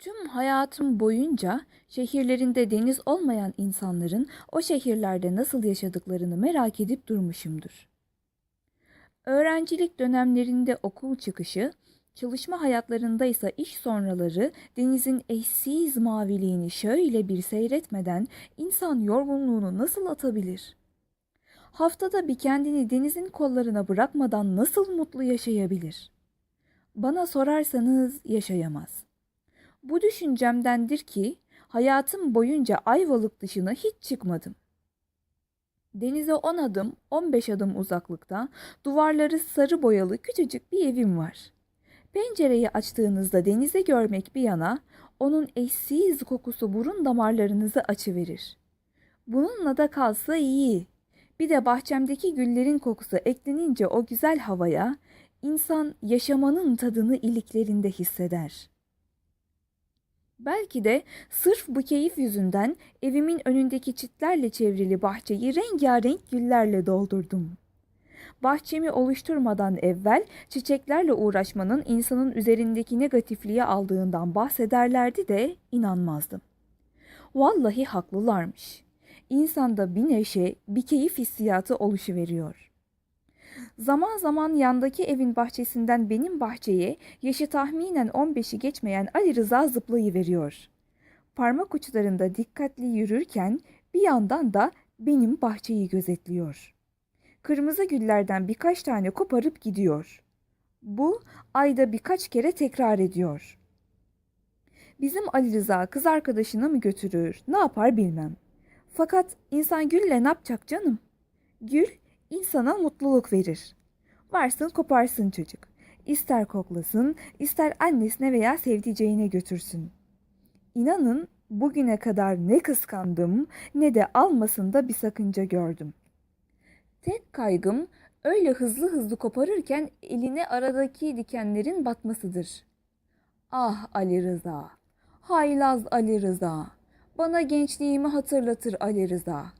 Tüm hayatım boyunca şehirlerinde deniz olmayan insanların o şehirlerde nasıl yaşadıklarını merak edip durmuşumdur. Öğrencilik dönemlerinde okul çıkışı, çalışma hayatlarında ise iş sonraları denizin eşsiz maviliğini şöyle bir seyretmeden insan yorgunluğunu nasıl atabilir? Haftada bir kendini denizin kollarına bırakmadan nasıl mutlu yaşayabilir? Bana sorarsanız yaşayamaz. Bu düşüncemdendir ki hayatım boyunca Ayvalık dışına hiç çıkmadım. Denize 10 adım, 15 adım uzaklıkta duvarları sarı boyalı küçücük bir evim var. Pencereyi açtığınızda denize görmek bir yana onun eşsiz kokusu burun damarlarınızı açıverir. Bununla da kalsa iyi. Bir de bahçemdeki güllerin kokusu eklenince o güzel havaya insan yaşamanın tadını iliklerinde hisseder.'' Belki de sırf bu keyif yüzünden evimin önündeki çitlerle çevrili bahçeyi rengarenk güllerle doldurdum. Bahçemi oluşturmadan evvel çiçeklerle uğraşmanın insanın üzerindeki negatifliği aldığından bahsederlerdi de inanmazdım. Vallahi haklılarmış. İnsanda bir neşe, bir keyif hissiyatı oluşuveriyor. Zaman zaman yandaki evin bahçesinden benim bahçeye yaşı tahminen 15'i geçmeyen Ali Rıza zıplayıveriyor. Parmak uçlarında dikkatli yürürken bir yandan da benim bahçeyi gözetliyor. Kırmızı güllerden birkaç tane koparıp gidiyor. Bu ayda birkaç kere tekrar ediyor. Bizim Ali Rıza kız arkadaşına mı götürür, ne yapar bilmem. Fakat insan gülle ne yapacak canım? Gül insana mutluluk verir. Varsın koparsın çocuk. İster koklasın, ister annesine veya sevdiceğine götürsün. İnanın bugüne kadar ne kıskandım ne de almasında bir sakınca gördüm. Tek kaygım öyle hızlı hızlı koparırken eline aradaki dikenlerin batmasıdır. Ah Ali Rıza, haylaz Ali Rıza, bana gençliğimi hatırlatır Ali Rıza.''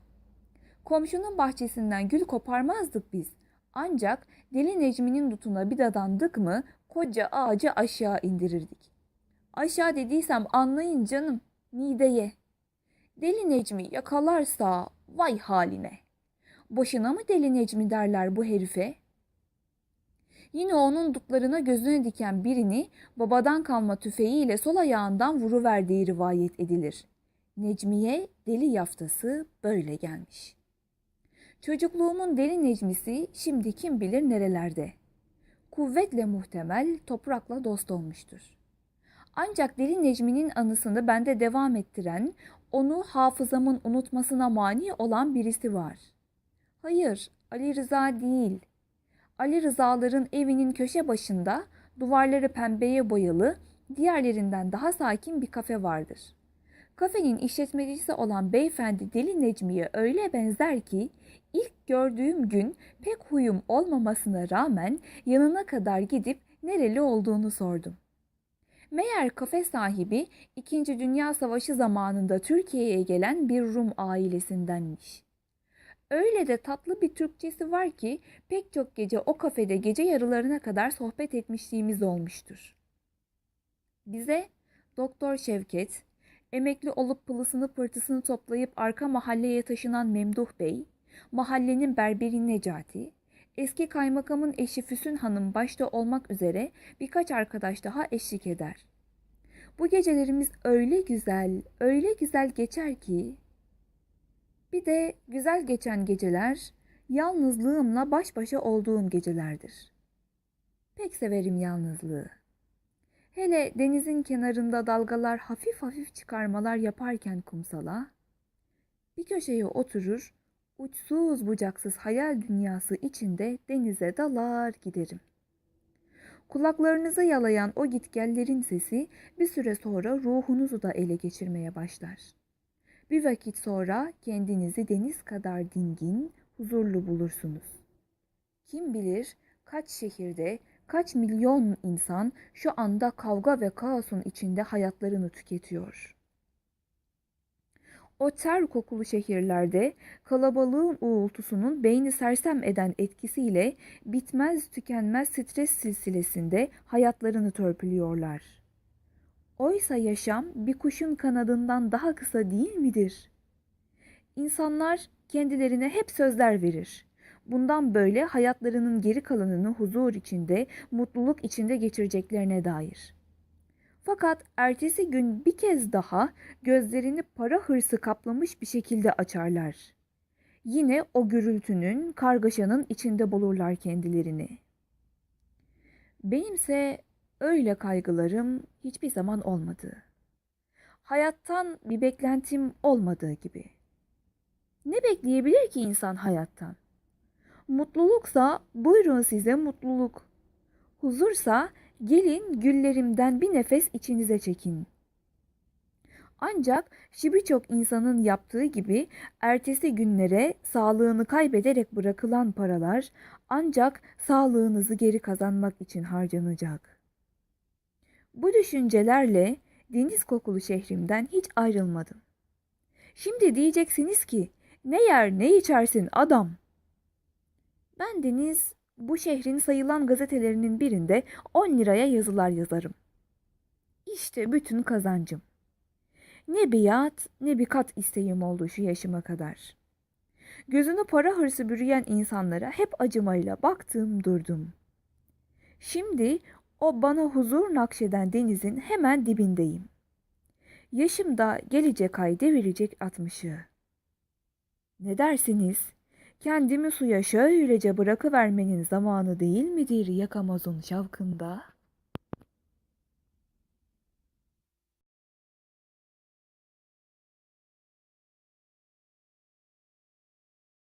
Komşunun bahçesinden gül koparmazdık biz. Ancak Deli Necmi'nin dutuna bir dadandık mı koca ağacı aşağı indirirdik. Aşağı dediysem anlayın canım, mideye. Deli Necmi yakalarsa vay haline. Boşuna mı Deli Necmi derler bu herife? Yine onun dutlarına gözüne diken birini babadan kalma tüfeğiyle sol ayağından vuruverdiği rivayet edilir. Necmiye deli yaftası böyle gelmiş.'' Çocukluğumun deli Necmisi şimdi kim bilir nerelerde. Kuvvetle muhtemel toprakla dost olmuştur. Ancak deli Necmi'nin anısını bende devam ettiren, onu hafızamın unutmasına mani olan birisi var. Hayır, Ali Rıza değil. Ali Rızaların evinin köşe başında duvarları pembeye boyalı, diğerlerinden daha sakin bir kafe vardır. Kafenin işletmecisi olan beyefendi Deli Necmi'ye öyle benzer ki İlk gördüğüm gün pek huyum olmamasına rağmen yanına kadar gidip nereli olduğunu sordum. Meğer kafe sahibi 2. Dünya Savaşı zamanında Türkiye'ye gelen bir Rum ailesindenmiş. Öyle de tatlı bir Türkçesi var ki pek çok gece o kafede gece yarılarına kadar sohbet etmişliğimiz olmuştur. Bize Doktor Şevket, emekli olup pılısını pırtısını toplayıp arka mahalleye taşınan Memduh Bey, mahallenin berberi Necati, eski kaymakamın eşi Füsun Hanım başta olmak üzere birkaç arkadaş daha eşlik eder. Bu gecelerimiz öyle güzel, öyle güzel geçer ki. Bir de güzel geçen geceler yalnızlığımla baş başa olduğum gecelerdir. Pek severim yalnızlığı. Hele denizin kenarında dalgalar hafif hafif çıkarmalar yaparken kumsala, bir köşeye oturur, uçsuz bucaksız hayal dünyası içinde denize dalar giderim. Kulaklarınızı yalayan o gitgellerin sesi bir süre sonra ruhunuzu da ele geçirmeye başlar. Bir vakit sonra kendinizi deniz kadar dingin, huzurlu bulursunuz. Kim bilir kaç şehirde, kaç milyon insan şu anda kavga ve kaosun içinde hayatlarını tüketiyor.'' O ter kokulu şehirlerde kalabalığın uğultusunun beyni sersem eden etkisiyle bitmez tükenmez stres silsilesinde hayatlarını törpülüyorlar. Oysa yaşam bir kuşun kanadından daha kısa değil midir? İnsanlar kendilerine hep sözler verir. Bundan böyle hayatlarının geri kalanını huzur içinde, mutluluk içinde geçireceklerine dair. Fakat ertesi gün bir kez daha gözlerini para hırsı kaplamış bir şekilde açarlar. Yine o gürültünün, kargaşanın içinde bulurlar kendilerini. Benimse öyle kaygılarım hiçbir zaman olmadı. Hayattan bir beklentim olmadığı gibi. Ne bekleyebilir ki insan hayattan? Mutluluksa buyurun size mutluluk. Huzursa gelin güllerimden bir nefes içinize çekin. Ancak birçok insanın yaptığı gibi ertesi günlere sağlığını kaybederek bırakılan paralar ancak sağlığınızı geri kazanmak için harcanacak. Bu düşüncelerle deniz kokulu şehrimden hiç ayrılmadım. Şimdi diyeceksiniz ki ne yer ne içersin adam. Ben Deniz bu şehrin sayılan gazetelerinin birinde 10 liraya yazılar yazarım. İşte bütün kazancım. Ne biat ne bir kat isteğim oldu şu yaşıma kadar. Gözünü para hırsı bürüyen insanlara hep acımayla baktım durdum. Şimdi o bana huzur nakşeden denizin hemen dibindeyim. Yaşım da gelecek ay devirecek altmışı. Ne dersiniz? Kendimi suya şöylece bırakıvermenin zamanı değil midir yakamozun şavkında?